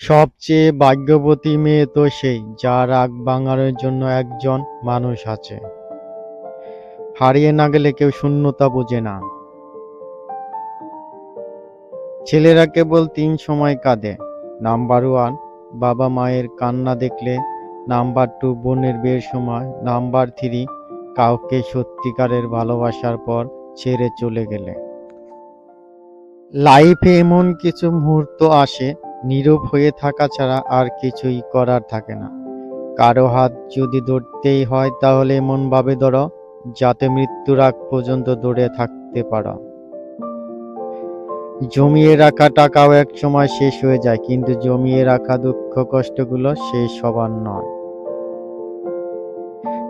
সবচেয়ে ভাগ্যবতী মেয়ে তো সেই, যার আগ ভাঙানোর জন্য একজন মানুষ আছে। হারিয়ে না গেলে কেউ শূন্যতা বোঝে না। ছেলেরা কেবল তিন সময় কাঁদে। নাম্বার ওয়ান বাবা মায়ের কান্না দেখলে, নাম্বার টু বোনের বিয়ের সময়, নাম্বার থ্রি কাউকে সত্যিকারের ভালোবাসার পর ছেড়ে চলে গেলে। লাইফে এমন কিছু মুহূর্ত আসে নীরব হয়ে থাকা ছাড়া আর কিছুই করার থাকে না। কারও হাত যদি ধরতেই হয় তাহলে এমনভাবে ধরো, যাতে মৃত্যুর আগ পর্যন্ত ধরে থাকতে পারো। জমিয়ে রাখা টাকাও এক সময় শেষ হয়ে যায়, কিন্তু জমিয়ে রাখা দুঃখ কষ্টগুলো শেষ হবার নয়।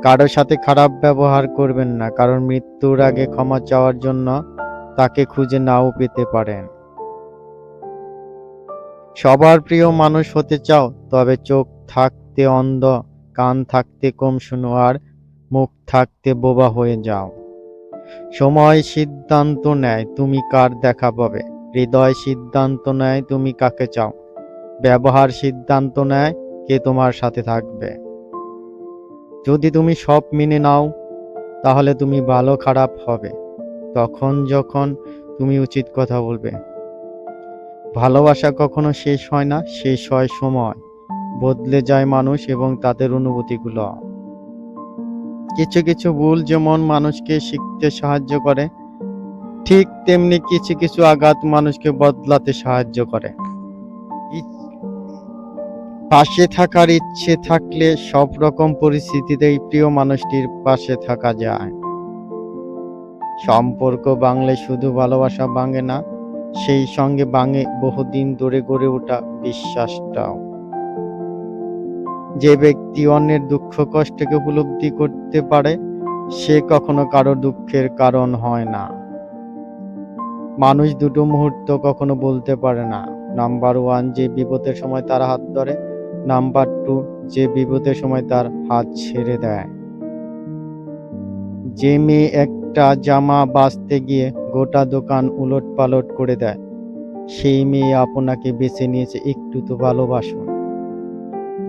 কারও সাথে খারাপ ব্যবহার করবেন না, কারণ মৃত্যুর আগে ক্ষমা চাওয়ার জন্য তাকে খুঁজে নাও পেতে পারেন। সবার প্রিয় মানুষ হতে চাও তবে চোখ থাকতে অন্ধ, কান থাকতে কম শুনো আর মুখ থাকতে বোবা হয়ে যাও। সময় সিদ্ধান্ত নেয় তুমি কার দেখা পাবে, হৃদয় সিদ্ধান্ত নেয় তুমি কাকে চাও, ব্যবহার সিদ্ধান্ত নেয় কে তোমার সাথে থাকবে। যদি তুমি সব মেনে নাও তাহলে তুমি ভালো খারাপ হবে তখন যখন তুমি উচিত কথা বলবে। ভালোবাসা কখনো শেষ হয় না, শেষ হয় সময়। বদলে যায় মানুষ এবং তাদের অনুভূতিগুলো। কিছু কিছু ভুল যেমন মানুষকে শিখতে সাহায্য করে, ঠিক তেমনি কিছু কিছু আঘাত মানুষকে বদলাতে সাহায্য করে। পাশে থাকার ইচ্ছে থাকলে সব রকম পরিস্থিতিতেই প্রিয় মানুষটির পাশে থাকা যায়। সম্পর্ক ভাঙলে শুধু ভালোবাসা ভাঙে না, সেই সঙ্গে বাঙে বহুদিন ধরে গড়ে ওঠা বিশ্বাসটাও। যে ব্যক্তি অন্যের দুঃখ কষ্টকে উপলব্ধি করতে পারে সে কখনো কারও দুঃখের কারণ হয় না। মানুষ দুটো মুহূর্ত কখনো বলতে পারে না। নাম্বার ওয়ান যে বিপদের সময় তার হাত ধরে, নাম্বার টু যে বিপদের সময় তার হাত ছেড়ে দেয়। যে মেয়ে একটা জামা বাছতে গিয়ে গোটা দোকান উলট পালট করে দেয়, সেই মেয়ে আপনাকে বেছে নিয়েছে একটু তো ভালোবাসুন।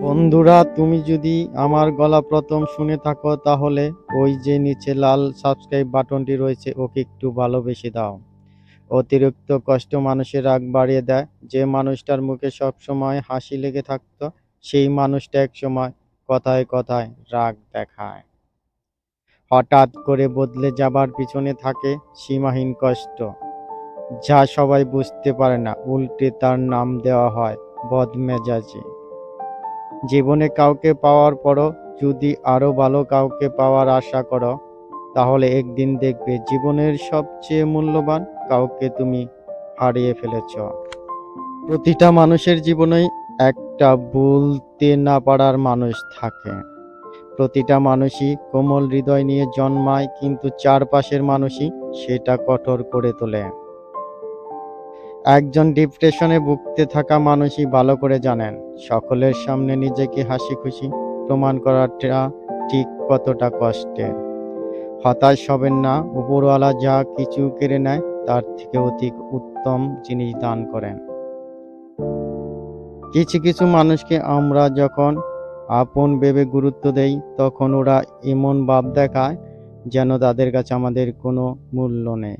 বন্ধুরা তুমি যদি আমার গলা প্রথম শুনে থাকো তাহলে ওই যে নিচে লাল সাবস্ক্রাইব বাটনটি রয়েছে ওকে একটু ভালোবেসে দাও। অতিরিক্ত কষ্ট মানুষের রাগ বাড়িয়ে দেয়। যে মানুষটার মুখে সবসময় হাসি লেগে থাকতো সেই মানুষটা এক সময় কথায় কথায় রাগ দেখায়। হঠাৎ করে বদলে যাবার পিছনে থাকে সীমাহীন কষ্ট, যা সবাই বুঝতে পারে না উল্টে তার নাম দেওয়া হয় বদমেজাজি। জীবনে কাউকে পাওয়ার পরও যদি আরও ভালো কাউকে পাওয়ার আশা করো তাহলে একদিন দেখবে জীবনের সবচেয়ে মূল্যবান কাউকে তুমি হারিয়ে ফেলেছ। প্রতিটা মানুষের জীবনেই একটা বলতে না পারার মানুষ থাকে। প্রতিটা মানুষই কোমল হৃদয় নিয়ে জন্মায়, কিন্তু চারপাশের মানুষই সেটা কঠোর করে তোলে। একজন ডিপ্রেশনে ভুগতে থাকা মানুষই ভালো করে জানেন, সকলের সামনে নিজেকে হাসি খুশি প্রমাণ করাটা ঠিক কতটা কষ্টের। হতাশ হবেন না, উপরওয়ালা যা কিছু কেড়ে নেয়, তার থেকে অধিক উত্তম জিনিস দান করেন। কিছু কিছু মানুষকে আমরা যখন আপন ভেবে গুরুত্ব দেই, তখন ওরা এমন ভাব দেখায় যেন তাদের কাছে আমাদের কোনো মূল্য নেই।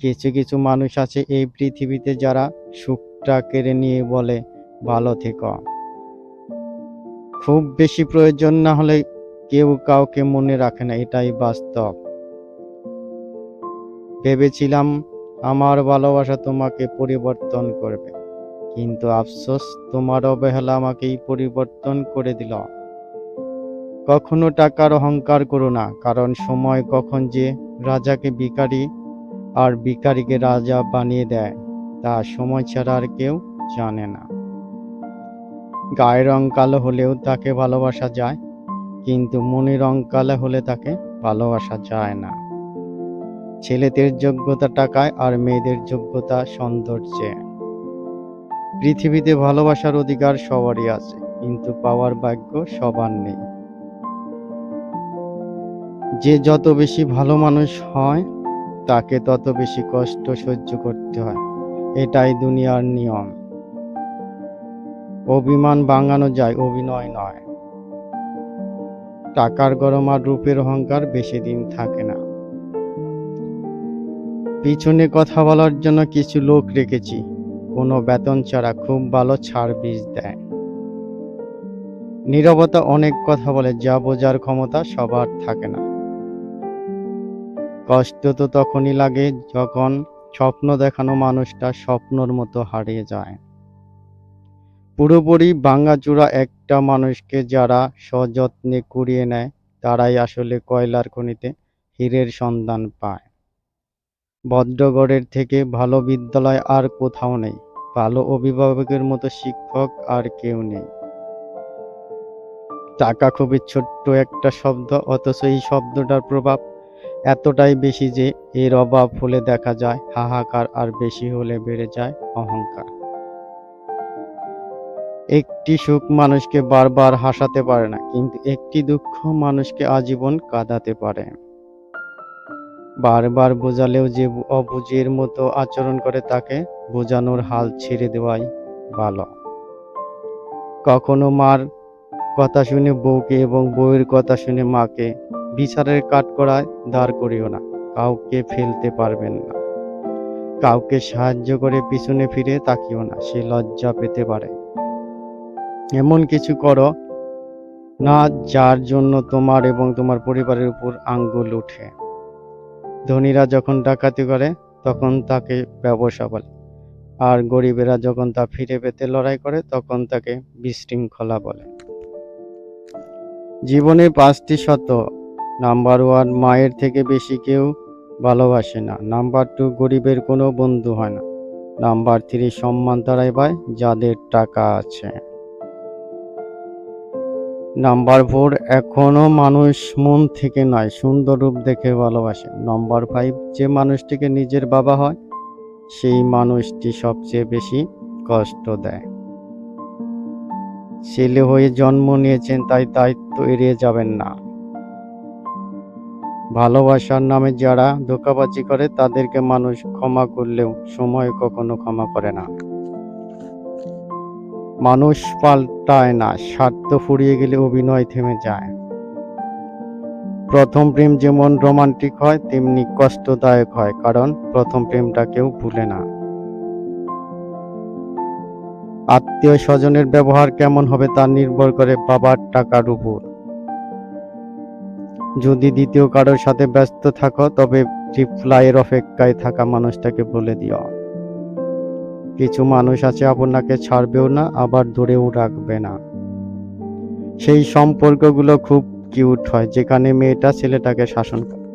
কিছু কিছু মানুষ আছে এই পৃথিবীতে যারা সুখটা কেড়ে নিয়ে বলে, ভালো থেকো। খুব বেশি প্রয়োজন না হলে কেউ কাউকে মনে রাখে না, এটাই বাস্তব। ভেবেছিলাম আমার ভালোবাসা তোমাকে পরিবর্তন করবে কিন্তু আফসোস, তোমার অবহেলা আমাকেই পরিবর্তন করে দিল। কখনো টাকার অহংকার করো না, কারণ সময় কখন যে রাজাকে ভিখারি আর ভিখারিকে রাজা বানিয়ে দেয়, তা সময় ছাড়া আর কেউ জানে না। গায়ের রং কালো হলেও তাকে ভালোবাসা যায়, কিন্তু মনে রং কালো হলে তাকে ভালোবাসা যায় না। ছেলেদের যোগ্যতা টাকায় আর মেয়েদের যোগ্যতা সৌন্দর্যে। পৃথিবীতে ভালোবাসার অধিকার সবারই আছে, কিন্তু পাওয়ার ভাগ্য সবার নেই। যে যত বেশি ভালো মানুষ হয়, তাকে তত বেশি কষ্ট সহ্য করতে হয়। এটাই দুনিয়ার নিয়ম। অভিমান ভাঙানো যায়, অভিনয় নয়। টাকার গরম আর রূপের অহংকার বেশি দিন থাকে না। পিছনে কথা বলার জন্য কিছু লোক রেখেছি। কোনো বেতন ছাড়া খুব ভালো ছাড় বীজ দেয়। নীরবতা অনেক কথা বলে, যা বোঝার ক্ষমতা সবার থাকে না। কষ্ট তো তখনই লাগে যখন স্বপ্ন দেখানো মানুষটা স্বপ্নর মতো হারিয়ে যায়। পুরোপুরি ভাঙাচুরা একটা মানুষকে যারা সযত্নে কুড়িয়ে নেয়, তারাই আসলে কয়লার খনিতে হীরের সন্ধান পায়। ভদ্রগড়ের থেকে ভালো বিদ্যালয় আর কোথাও নেই। ভালো অভিভাবকের মতো শিক্ষক আর কেউ নেই। টাকা খুবই ছোট্ট একটা শব্দ, অথচ এই শব্দটার প্রভাব এতটাই বেশি যে এর অভাব হলে দেখা যায় হাহাকার আর বেশি হলে বেড়ে যায় অহংকার। একটি সুখ মানুষকে বারবার হাসাতে পারে না, কিন্তু একটি দুঃখ মানুষকে আজীবন কাঁদাতে পারে। বারবার বোঝালেও যে অবুঝের মতো আচরণ করে তাকে বোঝানোর হাল ছেড়ে দেওয়াই ভালো। কখনো মার কথা শুনে বউকে এবং বউয়ের কথা শুনে মাকে বিচারের কাঠকড়ায় দাঁড় করিও না, কাউকে ফেলতে পারবেন না। কাউকে সাহায্য করে পিছনে ফিরে তাকিও না, সে লজ্জা পেতে পারে। এমন কিছু করো না যার জন্য তোমার এবং তোমার পরিবারের উপর আঙ্গুল উঠে। ধনীরা যখন ডাকাতি করে, তখন তাকে ব্যবসা বলে। আর গরিবেরা যখন তা ফিরে পেতে লড়াই করে, তখন তাকে বিশৃঙ্খলা বলে। জীবনে পাঁচটি শত নাম্বার ওয়ান, মায়ের থেকে বেশি কেউ ভালোবাসে না। নাম্বার টু, গরিবের কোনো বন্ধু হয় না। নাম্বার থ্রি, সম্মান তারাই পায় যাদের টাকা আছে। নাম্বার ফোর, এখনও মানুষ মন থেকে নয়, সুন্দর রূপ দেখে ভালোবাসে। নাম্বার ফাইভ, যে মানুষটিকে নিজের বাবা হয় সেই মানুষটি সবচেয়ে বেশি কষ্ট দেয়। ছেলে হয়ে জন্ম নিয়েছেন, তাই দায়িত্ব এড়িয়ে যাবেন না। ভালোবাসার নামে যারা ধোকাবাজি করে, তাদেরকে মানুষ ক্ষমা করলেও সময় কখনো ক্ষমা করে না। মানুষ পাল্টায় না, স্বার্থ ফুরিয়ে গেলে অভিনয় থেমে যায়। প্রথম প্রেম যেমন রোমান্টিক হয়, তেমনি কষ্টদায়ক হয়, কারণ প্রথম প্রেমটা কেউ ভুলে না। আত্মীয় স্বজনের ব্যবহার কেমন হবে তা নির্ভর করে বাবার টাকার উপর। যদি দ্বিতীয় কারোর সাথে ব্যস্ত থাকো, তবে রিপ্লাইয়ের অপেক্ষায় থাকা মানুষটাকে বলে দিও। কিছু মানুষ আছে আপনাকে ছাড়বেও না, আবার ধরেও রাখবে না। সেই সম্পর্কগুলো খুব কিউট হয়। যেখানে মেয়েটা ছেলেটাকে শাসন করে।